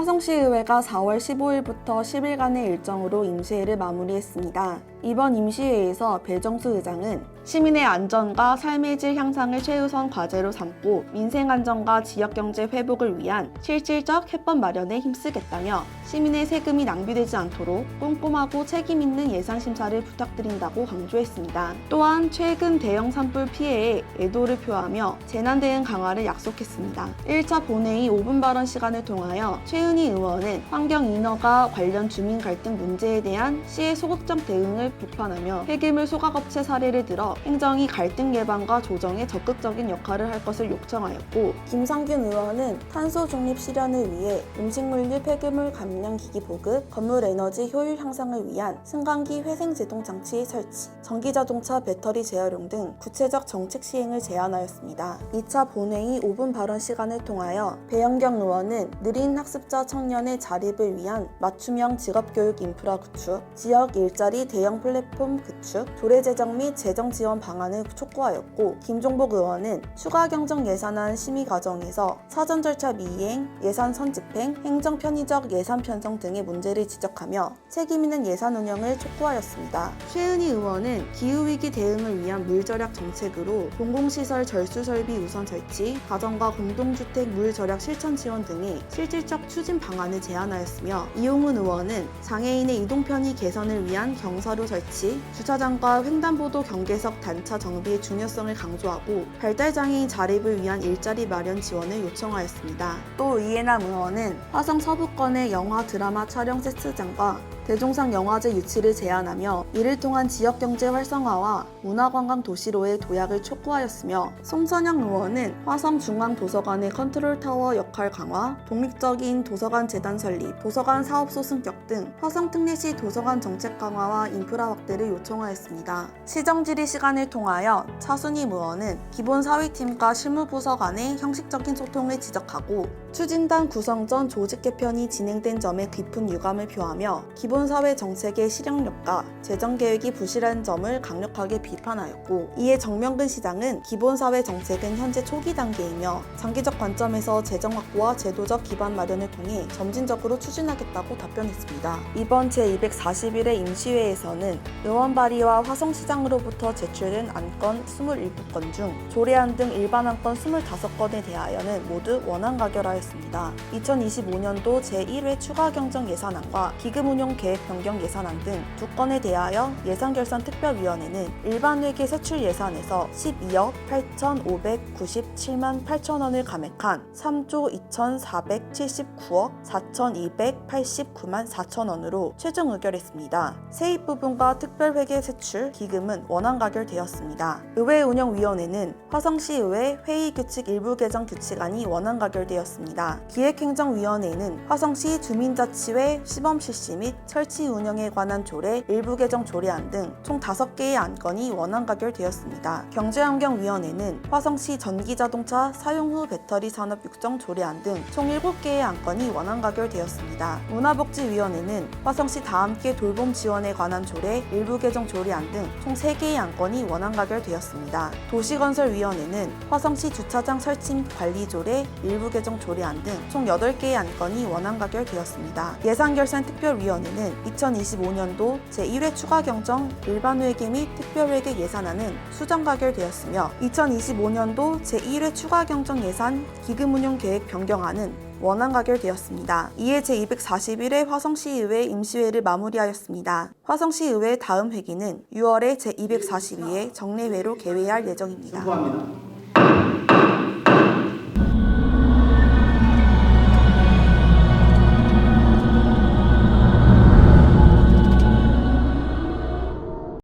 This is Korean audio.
화성시의회가 4월 15일부터 10일간의 일정으로 임시회를 마무리했습니다. 이번 임시회에서 배정수 의장은 시민의 안전과 삶의 질 향상을 최우선 과제로 삼고 민생 안정과 지역 경제 회복을 위한 실질적 해법 마련에 힘쓰겠다며 시민의 세금이 낭비되지 않도록 꼼꼼하고 책임 있는 예산 심사를 부탁드린다고 강조했습니다. 또한 최근 대형 산불 피해에 애도를 표하며 재난 대응 강화를 약속했습니다. 1차 본회의 5분 발언 시간을 통하여 최은희 의원은 환경 인허가 관련 주민 갈등 문제에 대한 시의 소극적 대응을 비판하며 폐기물 소각업체 사례를 들어 행정이 갈등 예방과 조정에 적극적인 역할을 할 것을 요청하였고 김상균 의원은 탄소 중립 실현을 위해 음식물류 폐기물 감량 기기 보급, 건물 에너지 효율 향상을 위한 승강기 회생 제동 장치 설치, 전기 자동차 배터리 재활용 등 구체적 정책 시행을 제안하였습니다. 2차 본회의 5분 발언 시간을 통하여 배영경 의원은 느린 학습자 청년의 자립을 위한 맞춤형 직업교육 인프라 구축, 지역 일자리 대형 플랫폼 구축, 조례 제정 및 재정 지원 방안을 촉구하였고 김종복 의원은 추가 경정 예산안 심의 과정에서 사전 절차 미이행, 예산 선집행, 행정 편의적 예산 편성 등의 문제를 지적하며 책임 있는 예산 운영을 촉구하였습니다. 최은희 의원은 기후 위기 대응을 위한 물 절약 정책으로 공공시설 절수 설비 우선 설치, 가정과 공동주택 물 절약 실천 지원 등의 실질적 추진 방안을 제안하였으며 이용훈 의원은 장애인의 이동 편의 개선을 위한 경사로 설치, 주차장과 횡단보도 경계석 단차 정비의 중요성을 강조하고 발달 장애인 자립을 위한 일자리 마련 지원을 요청하였습니다. 또 이해남 의원은 화성 서부권의 영화 드라마 촬영 세트장과 대종상 영화제 유치를 제안하며 이를 통한 지역 경제 활성화와 문화관광 도시로의 도약을 촉구하였으며 송선영 의원은 화성 중앙 도서관의 컨트롤 타워 역할 강화, 독립적인 도서관 재단 설립, 도서관 사업소 승격 등 화성 특례시 도서관 정책 강화와 인프라 확대를 요청하였습니다. 시정 질의 시간을 통하여 차순임 의원은 기본 사회팀과 실무부서 간의 형식적인 소통을 지적하고 추진단 구성 전 조직 개편이 진행된 점에 깊은 유감을 표하며 기본 사회 정책의 실행력과 재정 계획이 부실한 점을 강력하게 비판하였고 이에 정명근 시장은 기본 사회 정책은 현재 초기 단계이며 장기적 관점에서 재정 확보와 제도적 기반 마련을 통해 점진적으로 추진하겠다고 답변했습니다. 이번 제241회 임시회에서는 의원 발의와 화성시장으로부터 제출된 안건 27건 중 조례안 등 일반 안건 25건에 대하여는 모두 원안 가결하였습니다. 2025년도 제1회 추가 경정 예산안과 기금 운용 계획 변경 예산안 등 두 건에 대하여 예산결산 특별위원회는 일반 회계 세출 예산에서 12억 8,597만 8천 원을 감액한 3조 2,479억 4,289만 4천 원으로 최종 의결했습니다. 세입 부분과 특별회계 세출 기금은 원안 가결되었습니다. 의회운영위원회는 화성시의회 회의규칙 일부 개정 규칙안이 원안 가결되었습니다. 기획행정위원회는 화성시 주민자치회 시범 실시 및 설치 운영에 관한 조례 일부 개정 조례안 등 총 5개의 안건이 원안 가결되었습니다. 경제환경위원회는 화성시 전기자동차 사용 후 배터리 산업 육정 조례안 등 총 7개의 안건이 원안 가결되었습니다. 문화복지위원회는 화성시 다함께 돌봄 지원에 관한 조례 일부 개정 조례안 등 총 3개의 안건이 원안 가결되었습니다. 도시건설위원회는 화성시 주차장 설치 및 관리 조례 일부 개정 조례안 등 총 8개의 안건이 원안 가결되었습니다. 예산결산특별위원회는 2025년도 제1회 추가 경정 일반회계 및 특별회계 예산안은 수정 가결되었으며 2025년도 제1회 추가 경정 예산 기금운용 계획 변경안은 원안 가결되었습니다. 이에 제241회 화성시의회 임시회를 마무리하였습니다. 화성시의회 다음 회기는 6월에 제242회 정례회로 개회할 예정입니다. 수고합니다.